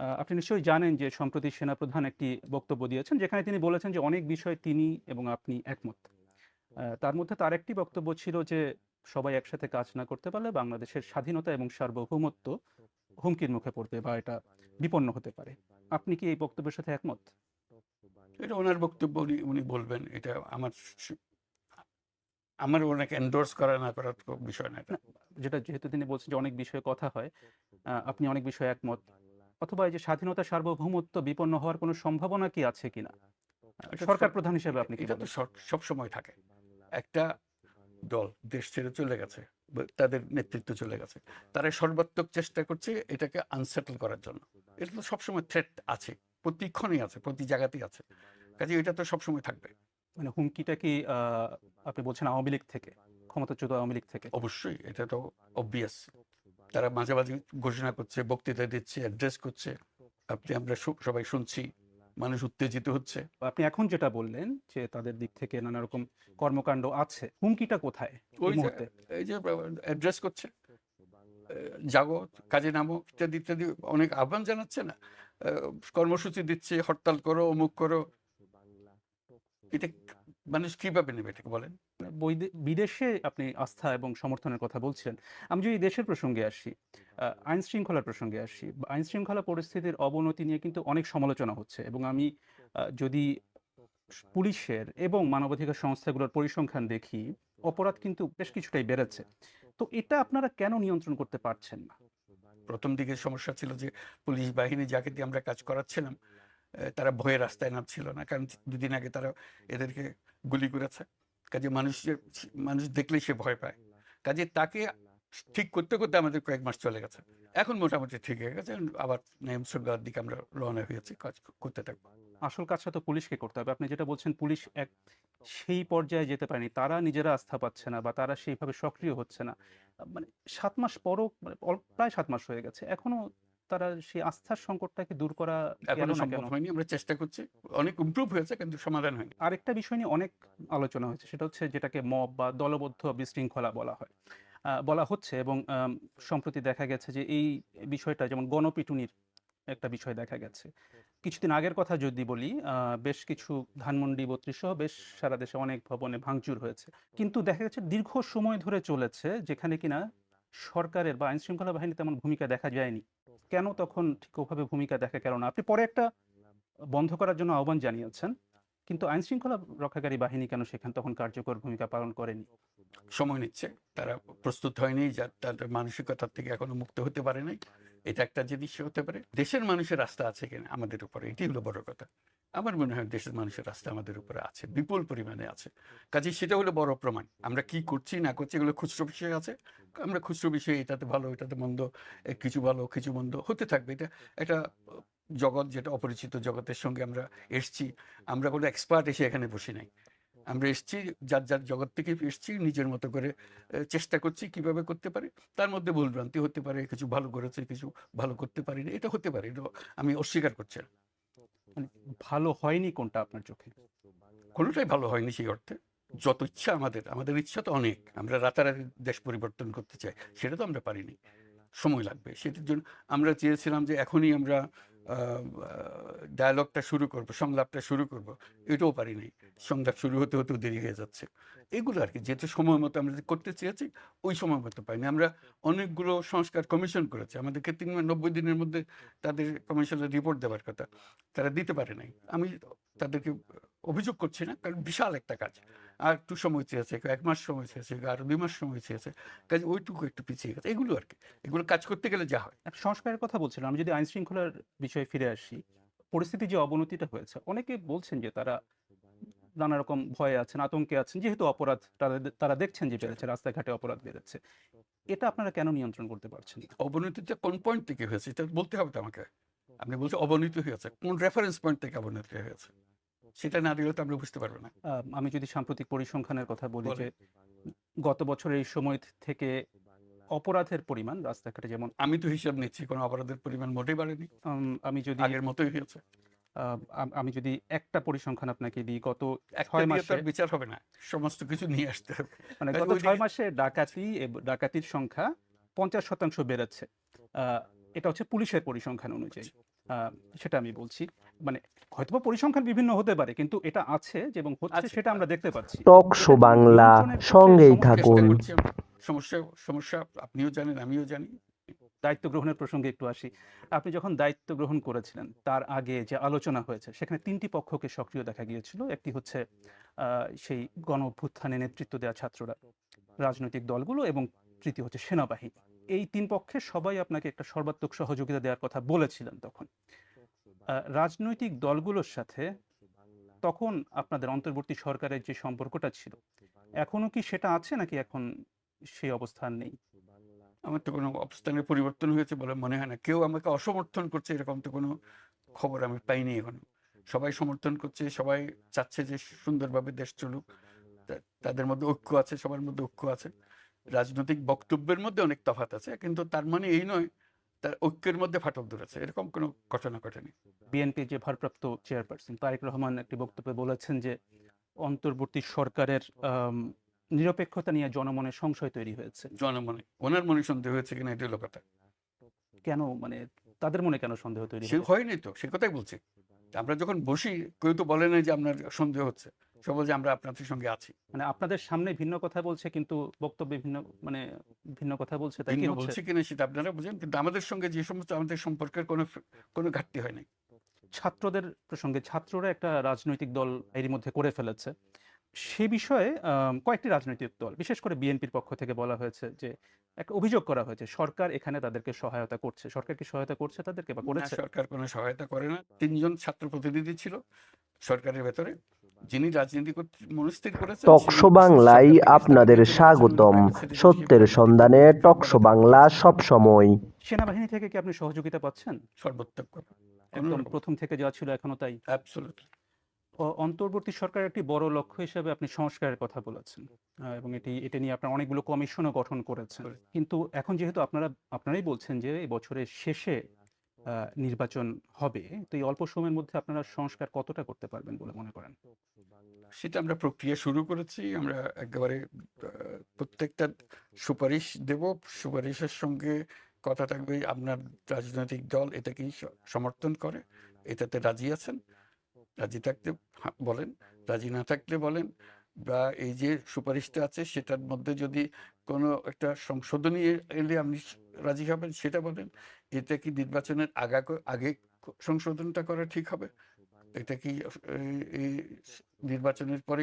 আপনি নিশ্চয়ই জানেন যে সম্প্রতি সেনাপ্রধান একটি বক্তব্য দিয়েছেন যেখানে তিনি বলেছেন যে অনেক বিষয়ে তিনি এবং আপনি একমত। তার মধ্যে তার একটি বক্তব্য ছিল যে সবাই একসাথে কাজ না করতে পারলে বাংলাদেশের স্বাধীনতা এবং সার্বভৌমত্ব হুমকির মুখে পড়বে বা এটা বিপন্ন হতে পারে। আপনি কি এই বক্তব্যের সাথে একমত? এটা ওনার বক্তব্য উনি উনি বলবেন। এটা আমার আমার ওনাকে এন্ডোর্স করা না করার বিষয় না যেটা যেহেতু তিনি বলছেন যে অনেক বিষয়ে কথা হয় আপনি অনেক বিষয়ে একমত। অথবা এই যে স্বাধীনতা সার্বভৌমত্ব বিপন্ন হওয়ার কোনো সম্ভাবনা কি আছে কিনা? সরকার প্রধান হিসেবে আপনি কি এটা তো সব সময় থাকে। একটা দল দেশ ছেড়ে চলে গেছে তাদের নেতৃত্ব চলে গেছে তারা সর্বাত্মক চেষ্টা করছে এটাকে আনসেটেল করার জন্য। এটা তো সবসময় থ্রেট আছে প্রতিক্ষণই আছে প্রতি জায়গাতেই আছে। কাজে এটা তো সবসময় থাকবে। মানে হুমকিটা কি আহ, আপনি বলছেন আওয়ামী লীগ থেকে ক্ষমতাচ্যুত আওয়ামী লীগ থেকে? অবশ্যই এটা তো অবভিয়াস তারা মাঝে মাঝে ঘোষণা করছে বক্তৃতা দিচ্ছে অ্যাড্রেস করছে। আপনি আমরা সবাই শুনছি মানুষ উত্তেজিত হচ্ছে। আপনি এখন যেটা বললেন যে তাদের দিক থেকে নানা রকম কর্মকাণ্ড আছে হুমকিটা কোথায় ওই এই যে অ্যাড্রেস করছে জাগো কাজে নামো ইত্যাদি ইত্যাদি অনেক আহ্বান জানাচ্ছে না। কর্মসূচি দিচ্ছে হরতাল করো অমুক করো। এটা মানুষ কীভাবে নেবে এটাকে বলেন? বিদেশে আপনি আস্থা এবং সমর্থনের কথা বলছিলেন। আমি যদি দেশের প্রসঙ্গে আসি আইন শৃঙ্খলার প্রসঙ্গে আসি আইন শৃঙ্খলা পরিস্থিতির অবনতি নিয়ে কিন্তু অনেক সমালোচনা হচ্ছে এবং আমি যদি পুলিশের এবং মানবাধিকার সংস্থাগুলোর পরিসংখ্যান দেখি অপরাধ কিন্তু বেশ কিছুটাই বেড়েছে। তো এটা আপনারা কেন নিয়ন্ত্রণ করতে পারছেন না? প্রথম দিকে সমস্যা ছিল যে পুলিশ বাহিনী যাকে দিয়ে আমরা কাজ করাচ্ছিলাম তারা ভয়ে রাস্তায় নামছিল না। কারণ দুদিন আগে তারা এদেরকে গুলি করেছে। কাজে মানুষের মানুষ দেখলেই সে ভয় পায়। কাজে তাকে ঠিক করতে করতে আমাদের কয়েক মাস চলে গেছে। এখন মোটামুটি ঠিক হয়ে গেছে। আবার শৃঙ্খলার দিকে আমরা রওনা হয়েছি কাজ করতে থাকব। আসল কাজটা তো পুলিশকে করতে হবে। আপনি যেটা বলছেন, পুলিশ এক, সেই পর্যায়ে যেতে পারেনি। তারা নিজেরা আস্থা পাচ্ছে না বা তারা সেইভাবে সক্রিয় হচ্ছে না। মানে সাত মাস পরও মানে প্রায় সাত মাস হয়ে গেছে। এখনও তারা সেই আস্থার সংকটটাকে দূর করা এখনও সম্ভব হয়নি আমরা চেষ্টা করছি। অনেক ইমপ্রুভ হয়েছে কিন্তু সমাধান হয়নি। আরেকটা বিষয় নিয়ে অনেক আলোচনা হয়েছে সেটা হচ্ছে যেটাকে মব বা দলবদ্ধ বিশৃঙ্খলা বলা হয়। বলা হচ্ছে এবং সম্প্রতি দেখা গেছে যে এই বিষয়টা যেমন গণপিটুনির একটা বিষয় দেখা গেছে। কিছুদিন আগের কথা যদি বলি আহ, বেশ কিছু ধানমন্ডি বত্রিশ সহ বেশ সারা দেশে অনেক ভবনে ভাঙচুর হয়েছে। কিন্তু দেখা গেছে দীর্ঘ সময় ধরে চলেছে যেখানে কিনা সরকারের বা আইন শৃঙ্খলা বাহিনী তেমন ভূমিকা দেখা যায়নি। কেন তখন ঠিক ওভাবে ভূমিকা দেখা? গেল না আপনি পরে একটা বন্ধ করার জন্য আহ্বান জানিয়েছেন, কিন্তু আইন শৃঙ্খলা রক্ষাকারী বাহিনী কেন সেখানে তখন কার্যকর ভূমিকা পালন করেনি? সময় নিচ্ছে। তারা প্রস্তুত হয়নি, যা তাদের মানসিকতার থেকে এখনও মুক্ত হতে পারে নাই। এটা একটা জিনিস হতে পারে। দেশের মানুষের রাস্তা আছে কিনা আমাদের উপরে, এটি হলো বড় কথা। আমার মনে হয় দেশের মানুষের রাস্তা আমাদের উপরে আছে, বিপুল পরিমাণে আছে। কাজে সেটা হলো বড় প্রমাণ। আমরা কি করছি, না করছি এগুলো খুচরো বিষয় আছে। আমরা খুচরো বিষয়ে, এটাতে ভালো, এটাতে মন্দ কিছু ভালো, কিছু মন্দ, হতে থাকবে। এটা একটা জগৎ, যেটা অপরিচিত জগতের সঙ্গে আমরা এসছি। আমরা কোনো এক্সপার্ট এসে এখানে বসি নাই। আমরা এসছি, যার যার জগৎ থেকে এসছি, নিজের মতো করে চেষ্টা করছি কীভাবে করতে পারি। তার মধ্যে ভুলভ্রান্তি হতে পারে, কিছু ভালো করেছে, কিছু ভালো করতে পারিনি, এটা হতে পারে, এটা আমি অস্বীকার করছি না। মানে ভালো হয়নি কোনটা আপনার চোখে? কোনোটাই ভালো হয়নি সেই অর্থে। যত ইচ্ছা আমাদের আমাদের ইচ্ছা তো অনেক। আমরা রাতারাতি দেশ পরিবর্তন করতে চাই, সেটা তো আমরা পারিনি। সময় লাগবে। সেটার জন্য আমরা চেয়েছিলাম যে এখনই আমরা ডায়ালগটা শুরু করব, সংলাপটা শুরু করব। এটাও পারিনি সংলাপ শুরু হতে হতেও দেরি হয়ে যাচ্ছে। এগুলো আর কি, যেহেতু সময় মতো আমরা করতে চেয়েছি, ওই সময় মতো পাইনি। আমরা অনেকগুলো সংস্কার কমিশন করেছি। আমাদেরকে তিন নব্বই দিনের মধ্যে তাদের কমিশনের রিপোর্ট দেওয়ার কথা, তারা দিতে পারে নাই। আমি তাদেরকে অভিযোগ করছি না, কারণ বিশাল একটা কাজ। আর একটু সময় চেয়েছে কেউ এক মাস সময় চেয়েছে কেউ আরও দুই মাস সময় চেয়েছে কাজে ওইটুকু একটু পিছিয়ে গেছে। এগুলো আর কি। এগুলো কাজ করতে গেলে যা হয়। সংস্কারের কথা বলছিলাম আমি যদি আইন শৃঙ্খলার বিষয়ে ফিরে আসি পরিস্থিতি যে অবনতিটা হয়েছে অনেকে বলছেন যে তারা নানা রকম ভয়ে আছেন আতঙ্কে আছেন যেহেতু অপরাধ তারা দেখছেন যে বেড়েছে রাস্তাঘাটে অপরাধ বেড়েছে। এটা আপনারা কেন নিয়ন্ত্রণ করতে পারছেন অবনতিটা কোন পয়েন্ট থেকে হয়েছে এটা বলতে হবে তো আমাকে। আপনি বলছেন অবনতি হয়েছে। কোন রেফারেন্স পয়েন্ট থেকে অবনতি হয়েছে? সেটা না দিলে তো আমরা বুঝতে পারব না। আমি যদি সাম্প্রতিক পরিসংখ্যানের কথা বলি যে গত বছর এই সময় থেকে অপরাধের পরিমাণ রাস্তাঘাটে যেমন আমি তো হিসাব নিচ্ছি কোনো অপরাধের পরিমাণ মোটেই বাড়েনি। আমি যদি আগের মতোই হয়েছে। আমি যদি একটা পরিসংখ্যান আপনাকে দিই গত ছয় মাসে বিচার হবে না সমস্ত কিছু নিয়ে আসতে হবে। মানে গত ছয় মাসে ডাকাতি ডাকাতির সংখ্যা পঞ্চাশ শতাংশ বেড়েছে। আহ, এটা হচ্ছে পুলিশের পরিসংখ্যান অনুযায়ী। আহ, সেটা আমি বলছি। মানে হয়তোবা পরিসংখ্যান বিভিন্ন হতে পারে কিন্তু এটা আছে যে এবং হচ্ছে সেটা আমরা দেখতে পাচ্ছি। টক শো বাংলা সঙ্গেই থাকুন। সমস্যা সমস্যা আপনিও জানেন আমিও জানি। দায়িত্ব গ্রহণের প্রসঙ্গে একটু আসি। আপনি যখন দায়িত্ব গ্রহণ করেছিলেন তার আগে যে আলোচনা হয়েছে সেখানে তিনটি পক্ষকে সক্রিয় দেখা গিয়েছিল। একটি হচ্ছে আহ, সেই গণ অভ্যুত্থানে নেতৃত্ব দেওয়া ছাত্ররা রাজনৈতিক দলগুলো এবং তৃতীয় হচ্ছে সেনাবাহিনী। এই তিন পক্ষে সবাই আপনাকে একটা সর্বাত্মক সহযোগিতা দেওয়ার কথা বলেছিলেন তখন। রাজনৈতিক দলগুলোর সাথে তখন আপনাদের অন্তর্বর্তী সরকারের যে সম্পর্কটা ছিল, এখনও কি সেটা আছে নাকি এখন সেই অবস্থান নেই? আমার তো কোনো অবস্থানের পরিবর্তন হয়েছে বলে মনে হয় না। কেউ আমাকে অসমর্থন করছে এরকম তো কোনো খবর আমি পাইনি এখনও। সবাই সমর্থন করছে, সবাই চাচ্ছে যে সুন্দরভাবে দেশ চলুক। তাদের মধ্যে ঐক্য আছে, সবার মধ্যে ঐক্য আছে। রাজনৈতিক বক্তব্যের মধ্যে অনেক তফাত আছে, কিন্তু তার মানে এই নয় তার ঐক্যের মধ্যে ফাটল ধরেছে এরকম কোনো ঘটনা ঘটেনি। বিএনপি যে ভারপ্রাপ্ত চেয়ারপারসন তারেক রহমান একটি বক্তব্যে বলেছেন যে অন্তর্বর্তী সরকারের নিরপেক্ষতা নিয়ে জনমনে সংশয় তৈরি হয়েছে। জনমনে ওনার মনে সন্দেহ হয়েছে কিনা এটা হলো কথা। কেন মানে তাদের মনে কেন সন্দেহ তৈরি হয়নি তো সে কথাই বলছি। আমরা যখন বসি কেউ তো বলে না যে আপনার সন্দেহ হচ্ছে। সে বলছে আমরা আপনাদের সঙ্গে আছি। মানে আপনাদের সামনে ভিন্ন কথা বলছে কিন্তু বক্তব্য ভিন্ন মানে ভিন্ন কথা বলছে তাই কি বলছে? কিনা সেটা আপনারা বুঝেন কিন্তু আমাদের সঙ্গে যে সমস্ত আমাদের সম্পর্কের কোনো কোনো ঘাটতি হয় নাই। ছাত্রদের প্রসঙ্গে ছাত্ররা একটা রাজনৈতিক দল এরই মধ্যে করে ফেলেছে। সে বিষয়ে কয়েকটি রাজনৈতিক দল বিশেষ করে বিএনপির পক্ষ থেকে বলা হয়েছে যে একটা অভিযোগ করা হয়েছে সরকার এখানে তাদেরকে সহায়তা করছে। সরকার কি সহায়তা করছে তাদেরকে বা করেছে? সরকার কোনো সহায়তা করে না। তিনজন ছাত্র প্রতিনিধি ছিল সরকারের ভেতরে। যিনি রাজনীতি করতে মনস্থির করেছেন টকশো বাংলায় আপনাদের স্বাগতম। সত্যের সন্ধানে টকশো বাংলা সব সময়। সেনাবাহিনী থেকে কি আপনি সহযোগিতা পাচ্ছেন? সর্বোত্তম একদম প্রথম থেকে যা ছিল এখনও তাই? অ্যাবসলিউটলি অন্তর্বর্তী সরকারের একটি বড় লক্ষ্য হিসেবে আপনি সংস্কারের কথা বলেছেন। এবং এটি এটা নিয়ে আপনারা অনেকগুলো কমিশনও গঠন করেছেন। কিন্তু এখন যেহেতু আপনারা আপনারাই বলছেন যে এই বছরের শেষে নির্বাচন হবে তো এই অল্প সময়ের মধ্যে আপনারা সংস্কার কতটা করতে পারবেন বলে মনে করেন? সেটা আমরা প্রক্রিয়া শুরু করেছি। আমরা একেবারে প্রত্যেকটা সুপারিশ দেব। সুপারিশের সঙ্গে কথা থাকবে আপনার রাজনৈতিক দল এটাকেই সমর্থন করে এটাতে রাজি আছেন। রাজি থাকতে বলেন, রাজি না থাকলে বলেন, বা এই যে সুপারিশটা আছে সেটার মধ্যে যদি কোনো একটা সংশোধনী এলে আপনি রাজি হবেন সেটা বলেন, এটা কি নির্বাচনের আগা, আগে সংশোধনটা করা ঠিক হবে? এটা কি নির্বাচনের পরে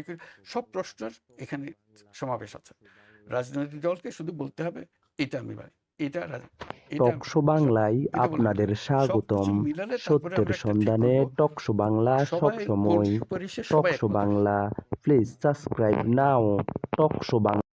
সব প্রশ্নের এখানে সমাবেশ আছে। রাজনৈতিক দলকে শুধু বলতে হবে, এটা আমি মানি। এটা টকশো বাংলায় আপনাদের স্বাগতম। সত্যের সন্ধানে টকশো বাংলা সবসময় talk show Bangla. Please subscribe now talk show Bangla.